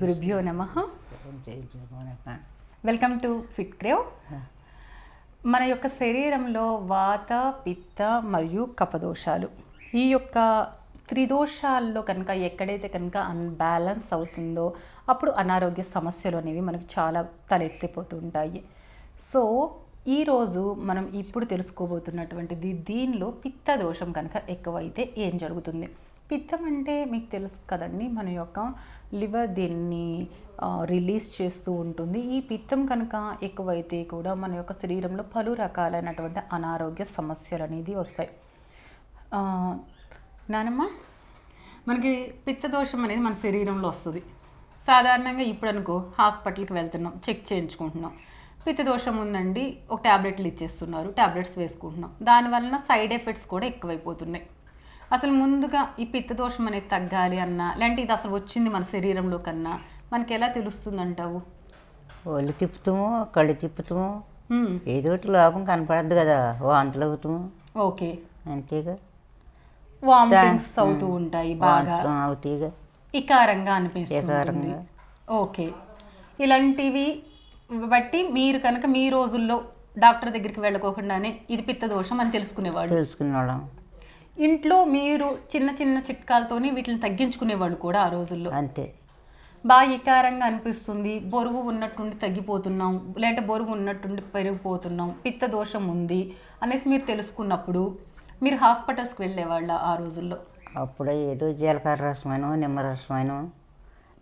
గురుభ్యో నమ. Welcome to fit crave మన యొక్క శరీరంలో వాత పిత్త మరియు కపదోషాలు. ఈ యొక్క త్రిదోషాల్లో కనుక ఎక్కడైతే కనుక అన్బ్యాలెన్స్ అవుతుందో అప్పుడు అనారోగ్య సమస్యలు అనేవి మనకు చాలా తలెత్తిపోతుంటాయి. సో ఈరోజు మనం ఇప్పుడు తెలుసుకోబోతున్నటువంటిది దీనిలో పిత్త దోషం కనుక ఎక్కువైతే ఏం జరుగుతుంది? పిత్తం అంటే మీకు తెలుసు కదండి మన యొక్క లివర్ దీన్ని రిలీజ్ చేస్తూ ఉంటుంది. ఈ పిత్తం కనుక ఎక్కువైతే కూడా మన యొక్క శరీరంలో పలు రకాలైనటువంటి అనారోగ్య సమస్యలు అనేది వస్తాయి. నానమ్మ మనకి పిత్త దోషం అనేది మన శరీరంలో వస్తుంది. సాధారణంగా ఇప్పుడు అనుకో హాస్పిటల్కి వెళ్తున్నాం చెక్ చేయించుకుంటున్నాం. పిత్త దోషం ఉందండి ఒక ట్యాబ్లెట్లు ఇచ్చేస్తున్నారు ట్యాబ్లెట్స్ వేసుకుంటున్నాం. దానివలన సైడ్ ఎఫెక్ట్స్ కూడా ఎక్కువైపోతున్నాయి. అసలు ముందుగా ఈ పిత్త దోషం అనేది తగ్గాలి అన్నా లేదంటే ఇది అసలు వచ్చింది మన శరీరంలో కన్నా మనకి ఎలా తెలుస్తుంది అంటావు ఒళ్ళు తిప్పుతాము కళ్ళు తిప్పుతాము ఏదో ఒకటి లోపం కనపడద్దు కదా వాంతులు అవుతాము. ఓకే. అంతేగా. వామిటింగ్స్ అవుతూ ఉంటాయి బాగా. అవుతాయిగా ఇకారంగా అనిపిస్తుంది. ఓకే. ఇలాంటివి బట్టి మీరు కనుక మీ రోజుల్లో డాక్టర్ దగ్గరికి వెళ్ళకోకుండానే ఇది పిత్త దోషం అని తెలుసుకునేవాడు తెలుసుకున్నాళ్ళం ఇంట్లో మీరు చిన్న చిన్న చిట్కాలతోని వీటిని తగ్గించుకునేవాళ్ళు కూడా ఆ రోజుల్లో. అంతే. బాగా ఇకారంగా అనిపిస్తుంది బరువు ఉన్నట్టుండి తగ్గిపోతున్నాం లేదంటే బరువు ఉన్నట్టుండి పెరిగిపోతున్నాం పిత్త దోషం ఉంది అనేసి మీరు తెలుసుకున్నప్పుడు మీరు హాస్పిటల్స్కి వెళ్ళేవాళ్ళ ఆ రోజుల్లో? అప్పుడే ఏదో జీలకర్ర రసమైన నిమ్మరసమైన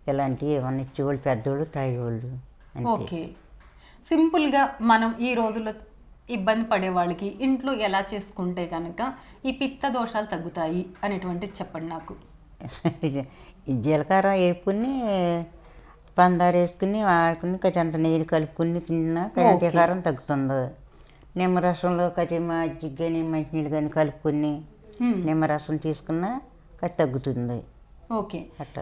ఇలాంటివి ఏమన్నా ఇచ్చేవాళ్ళు పెద్దోళ్ళు తాగేవాళ్ళు ఓకే. సింపుల్గా మనం ఈ రోజుల్లో ఇబ్బంది పడే వాళ్ళకి ఇంట్లో ఎలా చేసుకుంటే కనుక ఈ పిత్త దోషాలు తగ్గుతాయి అనేటువంటిది చెప్పండి నాకు. ఈ జీలకర్ర వేపుకుని పందారు వేసుకుని వాడుకుని కొంచెంత నీళ్ళు కలుపుకుని తిన్నా. కారం తగ్గుతుంది. నిమ్మరసంలో కొంచెం మజ్జిగ కానీ మంచినీళ్ళు కానీ కలుపుకుని నిమ్మరసం తీసుకున్నా అది తగ్గుతుంది. ఓకే.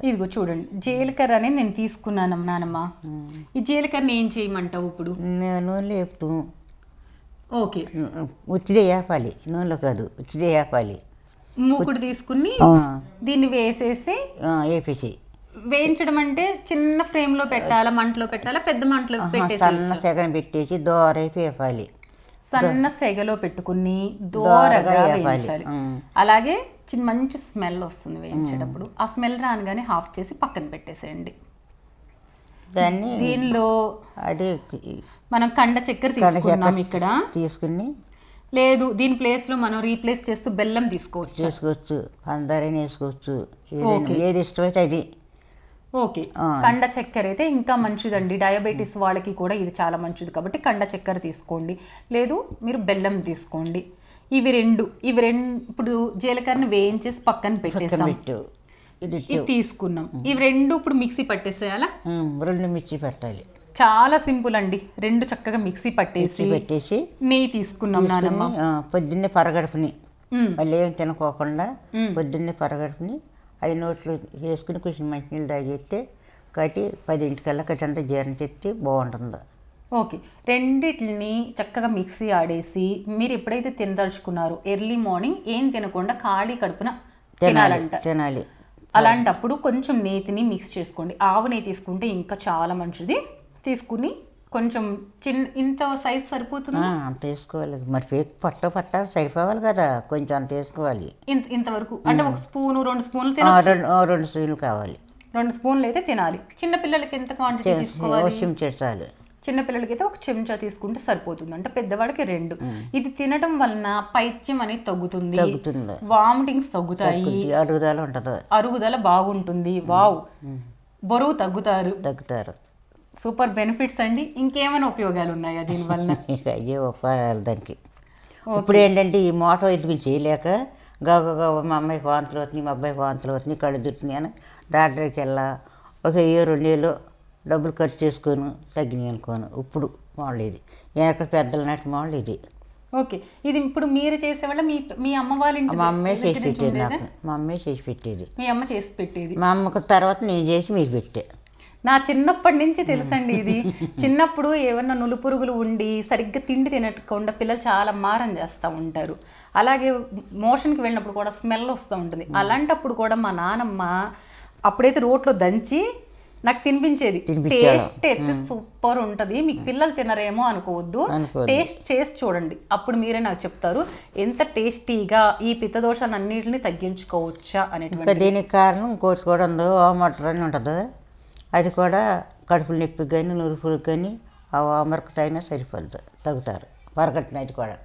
ఇదిగో చూడండి జీలకర్ర అనేది నేను తీసుకున్నాను నానమ్మ. ఈ జీలకర్రని ఏం చేయమంటావు ఇప్పుడు? నూనె లేపుతూ ఓకే. ఉచ్చిదే వేపాలి నూనెలో కాదు ఉచ్చిదే వేపాలి మూకుడు తీసుకుని దీన్ని వేసేసి వేపేసి. వేయించడం అంటే చిన్న ఫ్రేమ్లో పెట్టాలా మంటలో పెట్టాలా పెద్ద మంటలో సన్న పెట్టేసి సెగన పెట్టేసి దోరైపు వేపాలి. సన్న సెగలో పెట్టుకుని దోరగా. వేయించాలి. అలాగే చిన్న మంచి స్మెల్ వస్తుంది వేయించేటప్పుడు. ఆ స్మెల్ రాగానే హాఫ్ చేసి పక్కన పెట్టేసేయండి. దాన్ని దీనిలో అది మనం కండ చక్కెర తీసుకున్నాం ఇక్కడ. తీసుకుని లేదు దీని ప్లేస్లో మనం రీప్లేస్ చేస్తూ బెల్లం తీసుకోవచ్చు. చేసుకోవచ్చు పందారైన వేసుకోవచ్చు ఏది ఇష్టమైతే అది. ఓకే. కండ చక్కెర అయితే ఇంకా మంచిదండి. డయాబెటీస్ వాళ్ళకి కూడా ఇది చాలా మంచిది కాబట్టి కండ చక్కెర తీసుకోండి. లేదు మీరు బెల్లం తీసుకోండి. ఇవి రెండు ఇవి రెండు ఇప్పుడు జీలకర్రని వేయించేసి పక్కన పెట్టేసాం. పెట్టు. ఇది తీసుకున్నాం. ఇవి రెండు ఇప్పుడు మిక్సీ పట్టేసేయాలా? రెండు మిర్చి పెట్టాలి. చాలా సింపుల్ అండి. రెండు చక్కగా మిక్సీ పట్టేసి పెట్టేసి నెయ్యి తీసుకున్నాం నానమ్మ. పొద్దున్నే పరగడుపుని. మళ్ళీ ఏం తినకోకుండా. పొద్దున్నే పరగడుపుని అవి నోట్లు వేసుకుని కొంచెం మంచినీళ్ళు తాగేస్తే కట్టి పదింటికల్లా కచ్చంతా జీర్ణ చెప్తే బాగుంటుంది. ఓకే. రెండిటిని చక్కగా మిక్సీ ఆడేసి మీరు ఎప్పుడైతే తినదలుచుకున్నారో ఎర్లీ మార్నింగ్ ఏం తినకుండా ఖాళీ కడుపున తినాలి తినాలంట. తినాలి. అలాంటప్పుడు కొంచెం నేతిని మిక్స్ చేసుకోండి. ఆవు నెయ్యి తీసుకుంటే ఇంకా చాలా మంచిది. తీసుకుని కొంచెం చిన్న ఇంత సైజ్ సరిపోతుంది? వేసుకోవాలి. మరి ఫేక్ పట్ట పట్ట సరిపోవాలి కదా. కొంచెం అంత వేసుకోవాలి. ఇంత ఇంతవరకు అంటే ఒక స్పూను రెండు స్పూన్లు తినొచ్చు. రెండు స్పూన్లు కావాలి. రెండు స్పూన్లు అయితే తినాలి. చిన్న పిల్లలకి ఎంత క్వాంటిటీ తీసుకోవాలి? చేసాలి చిన్న పిల్లలకి అయితే ఒక చెంచా తీసుకుంటే సరిపోతుంది. అంటే పెద్దవాడికి రెండు. ఇది తినడం వలన పైత్యం అనేది తగ్గుతుంది. తగ్గుతుంది. వామిటింగ్స్ తగ్గుతాయి. అరుగుదల ఉంటుంది. అరుగుదల బాగుంటుంది. వావ్. బరువు తగ్గుతారు. తగ్గుతారు. సూపర్ బెనిఫిట్స్ అండి. ఇంకేమైనా ఉపయోగాలు ఉన్నాయా దీని వలన? ఇక అయ్యే ఉపకారాలు దానికి. ఇప్పుడు ఏంటంటే ఈ మోటార్ ఎత్తుకుని చేయలేక గవ మా అమ్మాయికి వాంతులు అవుతున్నాయి మా అబ్బాయికి వాంతులు అవుతున్నాయి కళ్ళు దుట్టున్నాయి అని డాక్టర్కి వెళ్ళా. ఒక ఏ రెండేళ్ళు డబ్బులు ఖర్చు చేసుకొని తగ్గినాయి అనుకోను. ఇప్పుడు మోడల్ ఇది. వెనక పెద్దల నాటి మోడల్ ఇది. ఓకే. ఇది ఇప్పుడు మీరు చేసేవాళ్ళ మీ మీ అమ్మ వాళ్ళ ఇంటి మా అమ్మే చేసి పెట్టేది? నాకు. మా అమ్మే చేసి పెట్టేది. మీ అమ్మ చేసి పెట్టేది. మా అమ్మకు తర్వాత నేను చేసి మీరు పెట్టే. నా చిన్నప్పటి నుంచి తెలుసండి ఇది. చిన్నప్పుడు ఏమన్నా నులుపురుగులు ఉండి సరిగ్గా తిండి తినకుండా పిల్లలు చాలా మారం చేస్తూ ఉంటారు. అలాగే మోషన్కి వెళ్ళినప్పుడు కూడా స్మెల్ వస్తూ ఉంటుంది. అలాంటప్పుడు కూడా మా నానమ్మ అప్పుడైతే రోట్లో దంచి నాకు తినిపించేది. టేస్ట్ అయితే సూపర్ ఉంటది. మీకు పిల్లలు తినరేమో అనుకోవద్దు. టేస్ట్ చేసి చూడండి. అప్పుడు మీరే నాకు చెప్తారు. ఎంత టేస్టీగా ఈ పిత్తదోషాన్ని అన్నిటిని తగ్గించుకోవచ్చా అనేటువంటి దీనికి కారణం ఇంకోటి కూడా ఉంది ఓమటర్ అని ఉంటుంది అది కూడా కడుపులు నొప్పికి కానీ నురుపులకు కానీ ఆ ఓమరకటైనా సరిపోతుంది తగ్గుతారు. పరగట్టిన అది కూడా.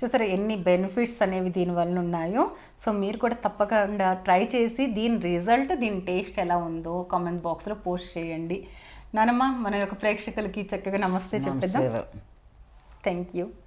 చూసారా ఎన్ని బెనిఫిట్స్ అనేవి దీని వల్ల ఉన్నాయో. సో మీరు కూడా తప్పకుండా ట్రై చేసి దీని రిజల్ట్ దీని టేస్ట్ ఎలా ఉందో కామెంట్ బాక్స్లో పోస్ట్ చేయండి. నానమ్మ మన యొక్క ప్రేక్షకులకి చక్కగా నమస్తే చెప్పేద్దాం. Thank you